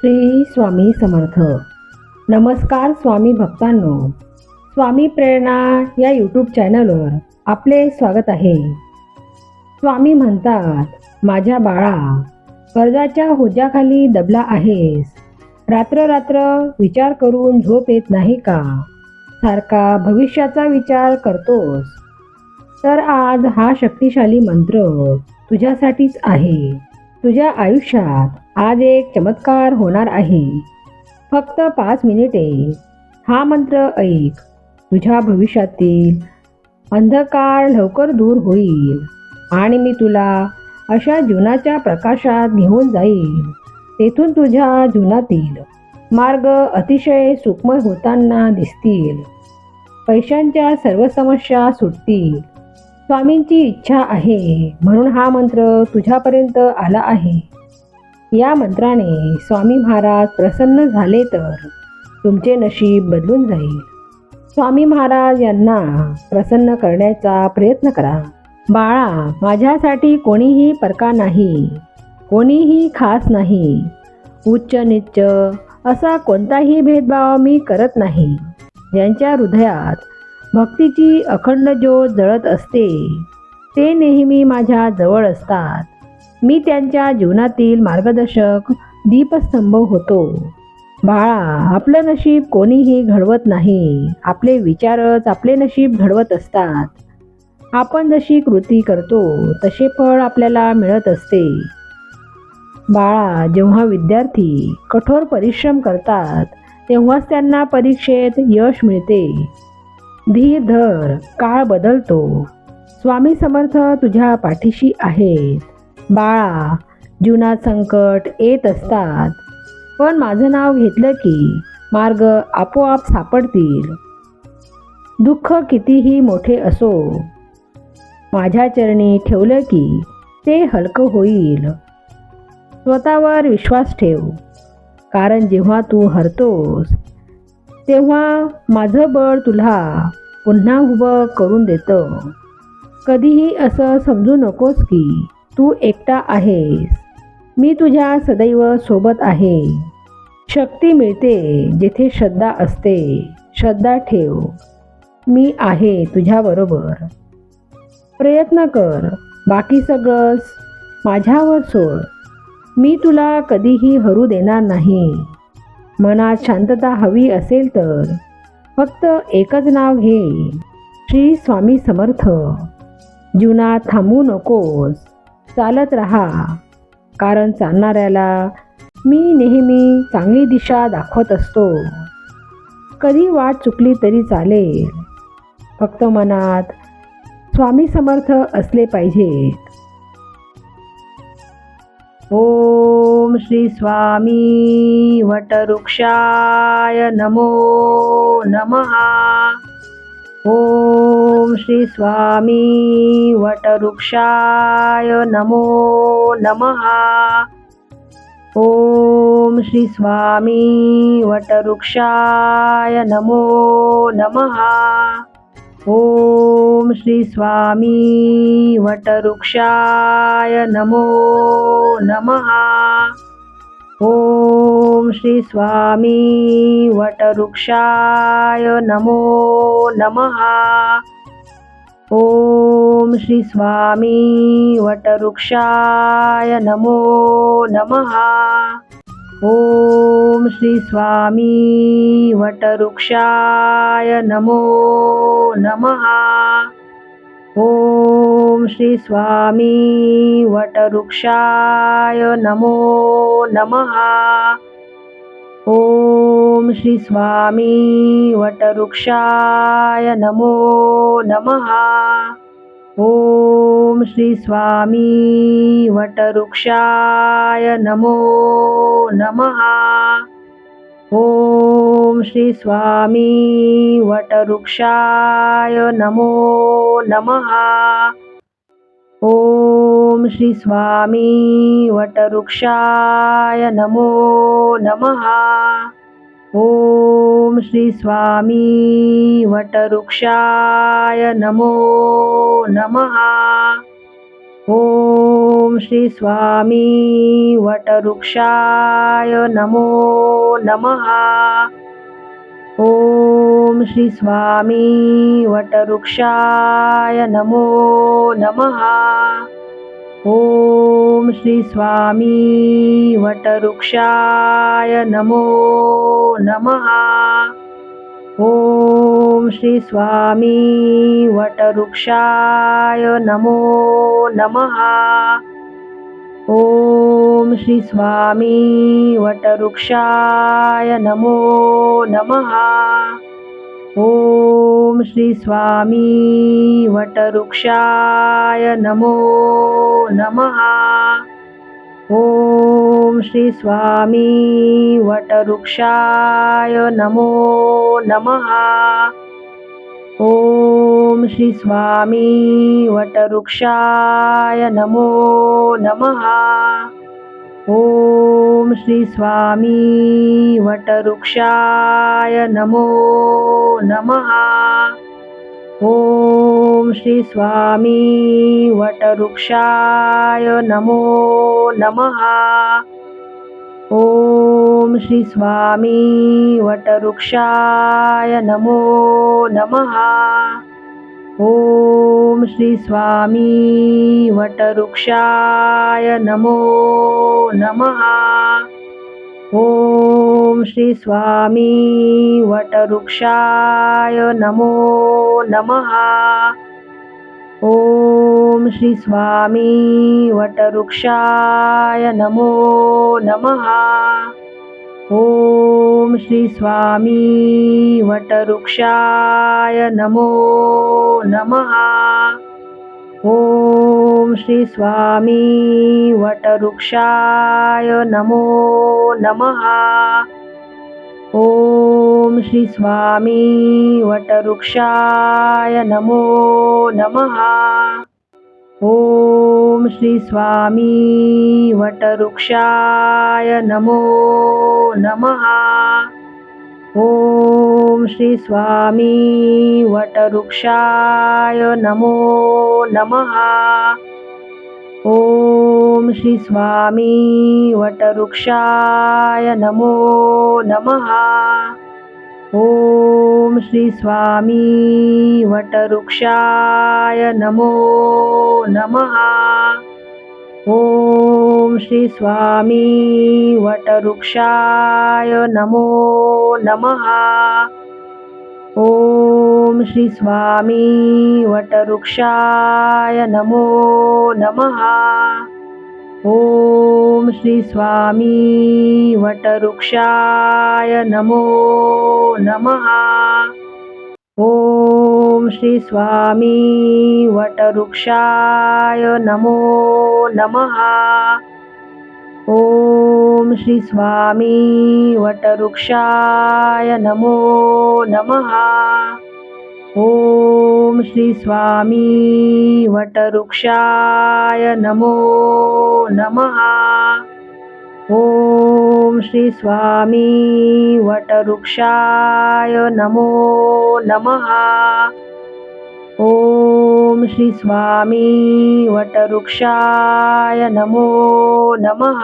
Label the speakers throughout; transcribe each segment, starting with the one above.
Speaker 1: श्री स्वामी समर्थ. नमस्कार स्वामी भक्तांनो. स्वामी प्रेरणा या यूट्यूब चॅनलवर आपले स्वागत आहे. स्वामी म्हणतात माझ्या बाळा कर्जाच्या होज्याखाली दबला आहेस. रात्र रात्र विचार करून झोप येत नाही का? सारखा भविष्याचा विचार करतोस. तर आज हा शक्तिशाली मंत्र तुझ्यासाठीच आहे. तुझ्या आयुष्यात आज एक चमत्कार होणार आहे. फक्त पाच मिनिटे. हा मंत्र ऐक. तुझ्या भविष्यातील अंधकार लवकर दूर होईल आणि मी तुला अशा जीवनाच्या प्रकाशात घेऊन जाईल. तेथून तुझ्या जीवनातील मार्ग अतिशय सुखमय होताना दिसतील. पैशांच्या सर्व समस्या सुटतील. स्वामींची इच्छा आहे म्हणून हा मंत्र तुझ्यापर्यंत आला आहे. या मंत्राने स्वामी महाराज प्रसन्न झाले तर तुमचे नशीब बदलून जाईल. स्वामी महाराज यांना प्रसन्न करण्याचा प्रयत्न करा. बाळा माझ्यासाठी कोणीही परका नाही कोणीही खास नाही उच्च निच्च असा कोणताही भेदभाव मी करत नाही. ज्यांच्या हृदयात भक्तीची अखंड ज्योत जळत असते ते नेहमी माझ्या जवळ असतात. मी त्यांच्या जीवनातील मार्गदर्शक दीपस्तंभ होतो. बाळा आपलं नशीब कोणीही घडवत नाही. आपले विचारच आपले नशीब घडवत असतात. आपण जशी कृती करतो तसे फळ आपल्याला मिळत असते. बाळा जेव्हा विद्यार्थी कठोर परिश्रम करतात तेव्हाच त्यांना परीक्षेत यश मिळते. धीर धर काळ बदलतो. स्वामी समर्थ तुझ्या पाठीशी आहेत. बाळा जीवनात संकट येत असतात. पण माझं नाव घेतलं की मार्ग आपोआप सापडतील. दुःख कितीही मोठे असो माझ्या चरणी ठेवलं की ते हलकं होईल. स्वतःवर विश्वास ठेव कारण जेव्हा तू हरतोस तेव्हा माझं बळ तुला पुन्हा उभं करून देतं. कधीही असं समजू नकोस की तू एकटा आहेस. मी तुझ्या सदैव सोबत आहे. शक्ती मिळते जेथे श्रद्धा असते. श्रद्धा ठेव. मी आहे तुझ्याबरोबर. प्रयत्न कर. बाकी सगळंच माझ्यावर सोड. मी तुला कधीही हरू देणार नाही. मनात शांतता हवी असेल तर फक्त एकच नाव घे. श्री स्वामी समर्थ. जीवनात थांबू नकोस. चालत राहा. कारण चालणाऱ्याला मी नेहमी चांगली दिशा दाखवत असतो. कधी वाट चुकली तरी चालेल. फक्त मनात स्वामी समर्थ असले पाहिजेत ओम श्री स्वामी वटवृक्षाय नमो नमः. ॐ श्री स्वामी वटवृक्षाय नमो नमः। ॐ श्री स्वामी वटवृक्षाय नमो नमः। ॐ श्री स्वामी वटवृक्षाय नमो नमः। श्री स्वामी वटवृक्षाय नमो नमः। ओम श्री स्वामी वटवृक्षाय नमो नमः। ओम श्री स्वामी वटवृक्षाय नमो नमः ॐ श्रीस्वामी वटवृक्षाय नमो नमः। ॐ श्रीस्वामी वटवृक्षाय नमो नमः। ॐ श्रीस्वामी वटवृक्षाय नमो नमः। श्री स्वामी वटवृक्षाय नमो नमः। ओम श्री स्वामी वटवृक्षाय नमो नमः। ओम श्री स्वामी वटवृक्षाय नमो नमः ॐ श्री स्वामी वटवृक्षाय नमो नमः। ॐ श्री स्वामी वटवृक्षाय नमो नमः। ॐ श्री स्वामी वटवृक्षाय नमो नमः ॐ श्री स्वामी वटवृक्षाय नमो नमः। ॐ श्री स्वामी वटवृक्षाय नमो नमः। ॐ श्री स्वामी वटवृक्षाय नमो नमः ॐ श्री स्वामी वटवृक्षाय नमो नमः। ॐ श्री स्वामी वटवृक्षाय नमो नमः। ॐ श्री स्वामी वटवृक्षाय नमो नमः ॐ श्री स्वामी वटवृक्षाय नमो नमः। ॐ श्री स्वामी वटवृक्षाय नमो नमः। ॐ श्री स्वामी वटवृक्षाय नमो नमः ॐ श्री स्वामी वटवृक्षाय नमो नमः। ॐ श्री स्वामी वटवृक्षाय नमो नमः। ॐ श्री स्वामी वटवृक्षाय नमो नमः ॐ श्री स्वामी वटवृक्षाय नमो नमः। ॐ श्री स्वामी वटवृक्षाय नमो नमः। ॐ श्री स्वामी वटवृक्षाय नमो नमः ॐ श्री स्वामी वटवृक्षाय नमो नमः। ॐ श्री स्वामी वटवृक्षाय नमो नमः। ॐ श्री स्वामी वटवृक्षाय नमो नमः ॐ श्री स्वामी वटवृक्षाय नमो नमः। ॐ श्री स्वामी वटवृक्षाय नमो नमः। ॐ श्री स्वामी वटवृक्षाय नमो नमः ॐ श्री स्वामी वटवृक्षाय नमो नमः। ॐ श्री स्वामी वटवृक्षाय नमो नमः। ॐ श्री स्वामी वटवृक्षाय नमो नमः ॐ श्री स्वामी वटवृक्षाय नमो नमः। ॐ श्री स्वामी वटवृक्षाय नमो नमः।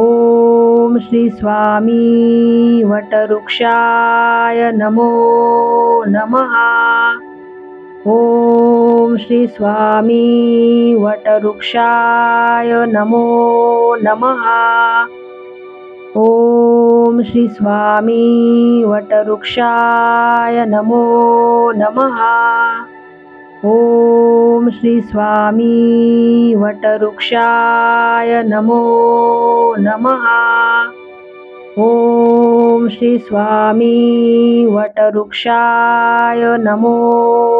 Speaker 1: ॐ श्री स्वामी वटवृक्षाय नमो नमः ॐ श्री स्वामी वटवृक्षाय नमो नमः। ॐ श्री स्वामी वटवृक्षाय नमो नमः। ॐ श्री स्वामी वटवृक्षाय नमो नमः ॐ श्री स्वामी वटवृक्षाय नमो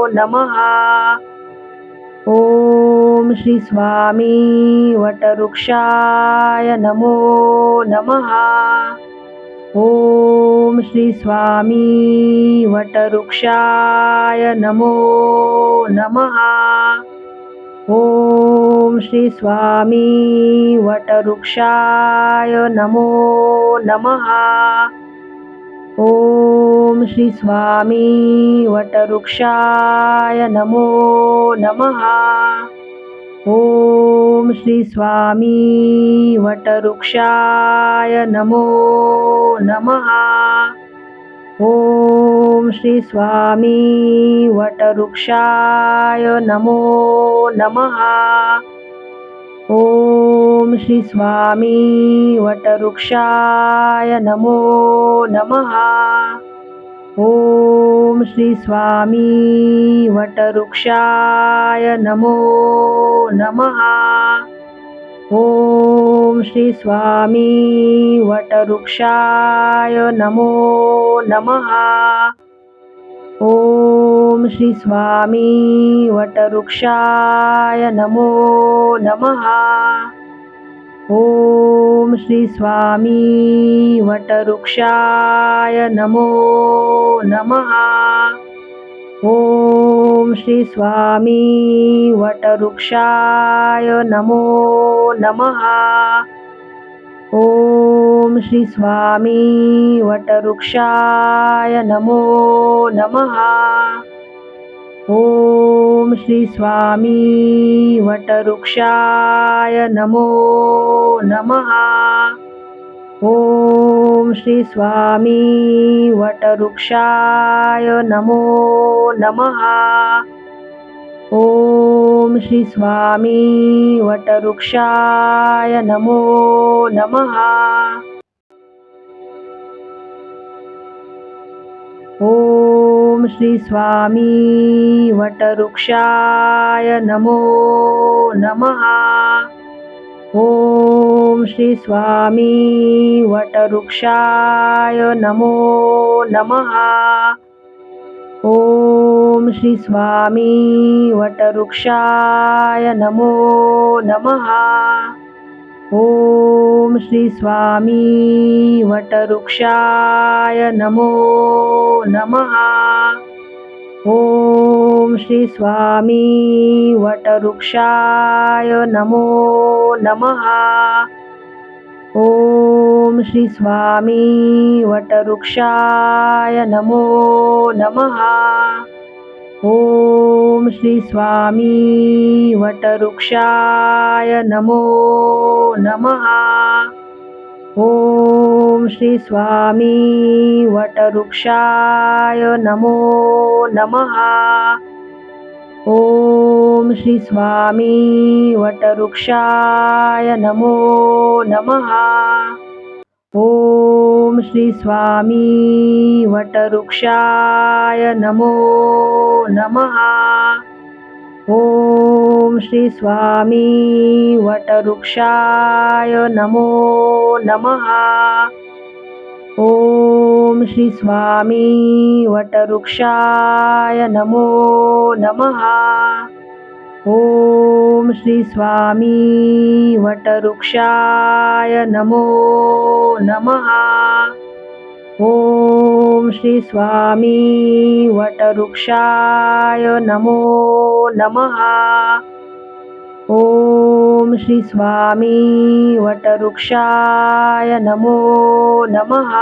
Speaker 1: नमः। ॐ श्री स्वामी वटवृक्षाय नमो नमः। ॐ श्री स्वामी वटवृक्षाय नमो नमः ॐ श्री स्वामी वटवृक्षाय नमो नमः। ॐ श्री स्वामी वटवृक्षाय नमो नमः। ॐ श्री स्वामी वटवृक्षाय नमो नमः ॐ श्री स्वामी वटवृक्षाय नमो नमः। ॐ श्री स्वामी वटवृक्षाय नमो नमः। ॐ श्री स्वामी वटवृक्षाय नमो नमः ॐ श्री स्वामी वटवृक्षाय नमो नमः। ॐ श्री स्वामी वटवृक्षाय नमो नमः। ॐ श्री स्वामी वटवृक्षाय नमो नमः ॐ श्री स्वामी वटवृक्षाय नमो नमः। ॐ श्री स्वामी वटवृक्षाय नमो नमः। ॐ श्री स्वामी वटवृक्षाय नमो नमः ॐ श्री स्वामी वटवृक्षाय नमो नमः। ॐ श्री स्वामी वटवृक्षाय नमो नमः। ॐ श्री स्वामी वटवृक्षाय नमो नमः ॐ श्री स्वामी वटवृक्षाय नमो नमः। ॐ श्री स्वामी वटवृक्षाय नमो नमः। ॐ श्री स्वामी वटवृक्षाय नमो नमः ॐ श्री स्वामी वटवृक्षाय नमो नमः। ॐ श्री स्वामी वटवृक्षाय नमो नमः। ॐ श्री स्वामी वटवृक्षाय नमो नमः ॐ श्री स्वामी वटवृक्षाय नमो नमः। ॐ श्री स्वामी वटवृक्षाय नमो नमः। ॐ श्री स्वामी वटवृक्षाय नमो नमः ॐ श्री स्वामी वटवृक्षाय नमो नमः। ॐ श्री स्वामी वटवृक्षाय नमो नमः। ॐ श्री स्वामी वटवृक्षाय नमो नमः। ॐ श्री स्वामी वटवृक्षाय नमो नमः। ॐ श्री स्वामी वटवृक्षाय नमो नमः।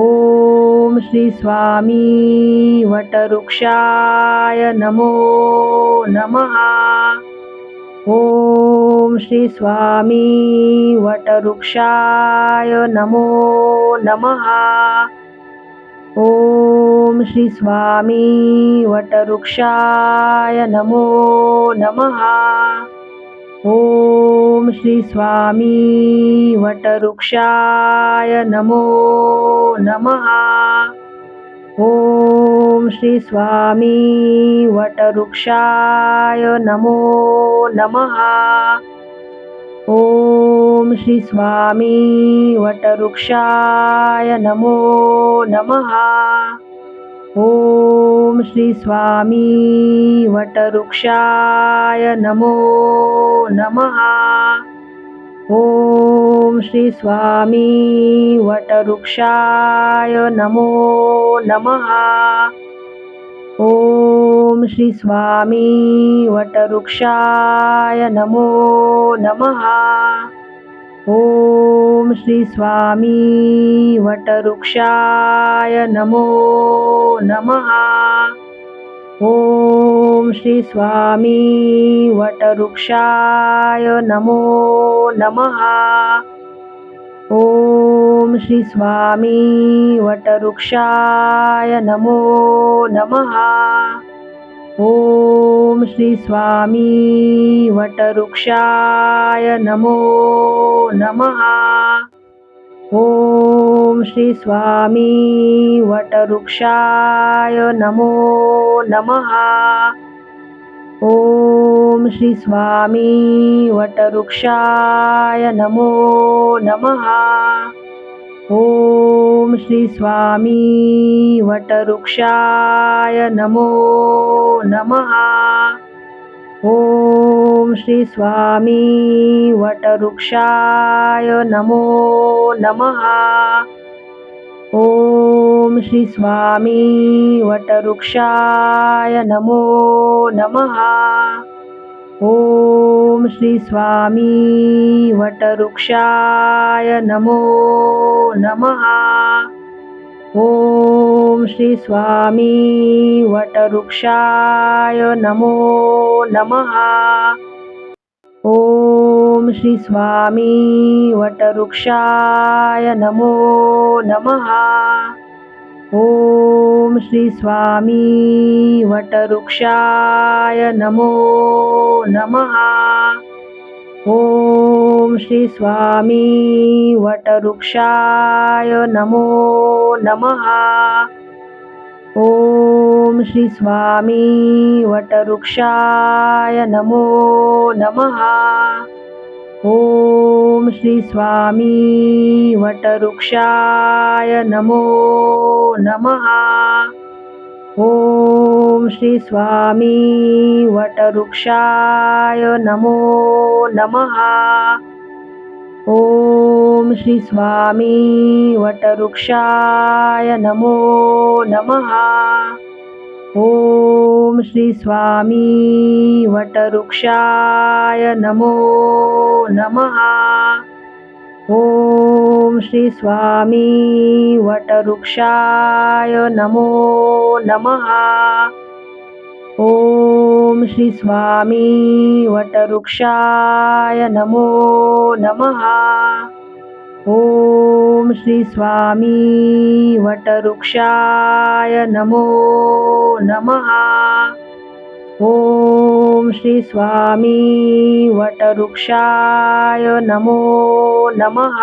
Speaker 1: ॐ श्री स्वामी वटवृक्षाय नमो नमः। ॐ श्री स्वामी वटवृक्षाय नमो नमः ॐ श्री स्वामी वटवृक्षाय नमो नमः। ॐ श्री स्वामी वटवृक्षाय नमो नमः। ॐ श्री स्वामी वटवृक्षाय नमो नमः ॐ श्री स्वामी वटवृक्षाय नमो नमः। ॐ श्री स्वामी वटवृक्षाय नमो नमः। ॐ श्री स्वामी वटवृक्षाय नमो नमः ॐ श्री स्वामी वटवृक्षाय नमो नमः। ॐ श्री स्वामी वटवृक्षाय नमो नमः। ओम श्री स्वामी वटवृक्षाय नमो नमः श्री स्वामी वटवृक्षाय नमो नमः। ओम श्री स्वामी वटवृक्षाय नमो नमः। ओम श्री स्वामी वटवृक्षाय नमो नमः श्री स्वामी वटवृक्षाय नमो नमः। ओम श्री स्वामी वटवृक्षाय नमो नमः। ओम श्री स्वामी वटवृक्षाय नमो नमः श्री स्वामी वटवृक्षाय नमो नमः। ओम श्री स्वामी वटवृक्षाय नमो नमः। ओम श्री स्वामी वटवृक्षाय नमो नमः श्री स्वामी वटवृक्षाय नमो नमः। ओम श्री स्वामी वटवृक्षाय नमो नमः। ओम श्री स्वामी वटवृक्षाय नमो नमः श्री स्वामी वटवृक्षाय नमो नमः। ओम श्री स्वामी वटवृक्षाय नमो नमः। ओम श्री स्वामी वटवृक्षाय नमो नमः श्री स्वामी वटवृक्षाय नमो नमः। ओम श्री स्वामी वटवृक्षाय नमो नमः। ओम श्री स्वामी वटवृक्षाय नमो नमः ओम श्री स्वामी वटवृक्षाय नमो नमः। ओम श्री स्वामी वटवृक्षाय नमो नमः। ओम श्री स्वामी वटवृक्षाय नमो नमः।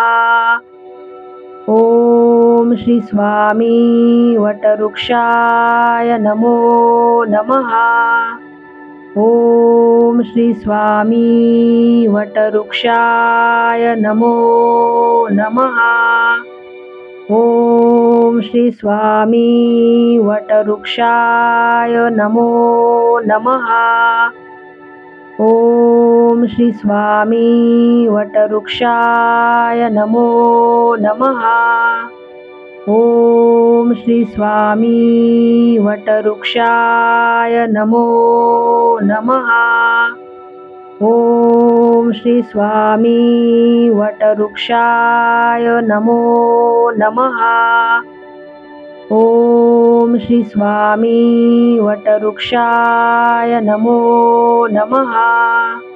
Speaker 1: ओम श्री स्वामी वटरुक्षाय नमो नमः। ॐ श्रीस्वामी वटवृक्षाय नमो नमः। ॐ श्रीस्वामी वटवृक्षाय नमो नमः। ॐ श्रीस्वामी वटवृक्षाय नमो नमः। श्री स्वामी वटवृक्षाय नमो नमः। ओम श्री स्वामी वटवृक्षाय नमो नमः। ओम श्री स्वामी वटवृक्षाय नमो नमः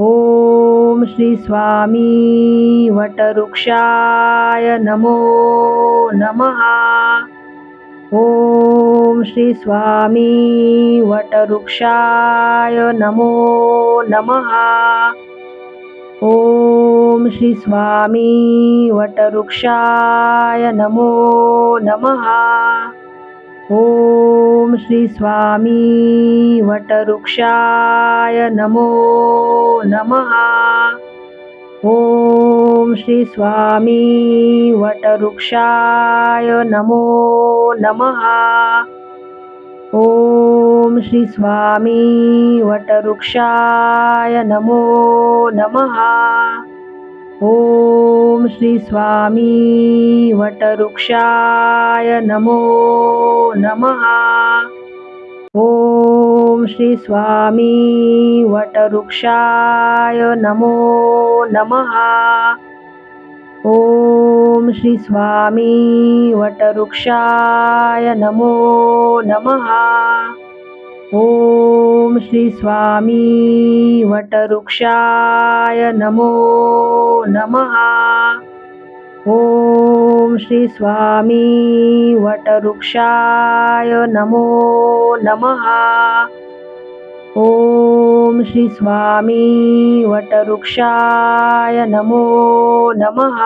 Speaker 1: ॐ श्रीस्वामी वटवृक्षाय नमो नमः। ॐ श्रीस्वामी स्वामी नमो नमः। ॐ श्रीस्वामी वटवृक्षाय नमो नमः। श्री स्वामी वटवृक्षाय नमो नमः। ओम श्री स्वामी वटवृक्षाय नमो नमः। ओम श्री स्वामी वटवृक्षाय नमो नमः ॐ श्रीस्वामी वटवृक्षाय नमो नमः। ॐ श्रीस्वामी स्वामी नमो नमः। ॐ श्रीस्वामी स्वामी नमो नमः। ओम श्री स्वामी वटवृक्षाय नमो नमः। ओम श्री स्वामी नमो नमः। ओम श्री स्वामी वटवृक्षाय नमो नमः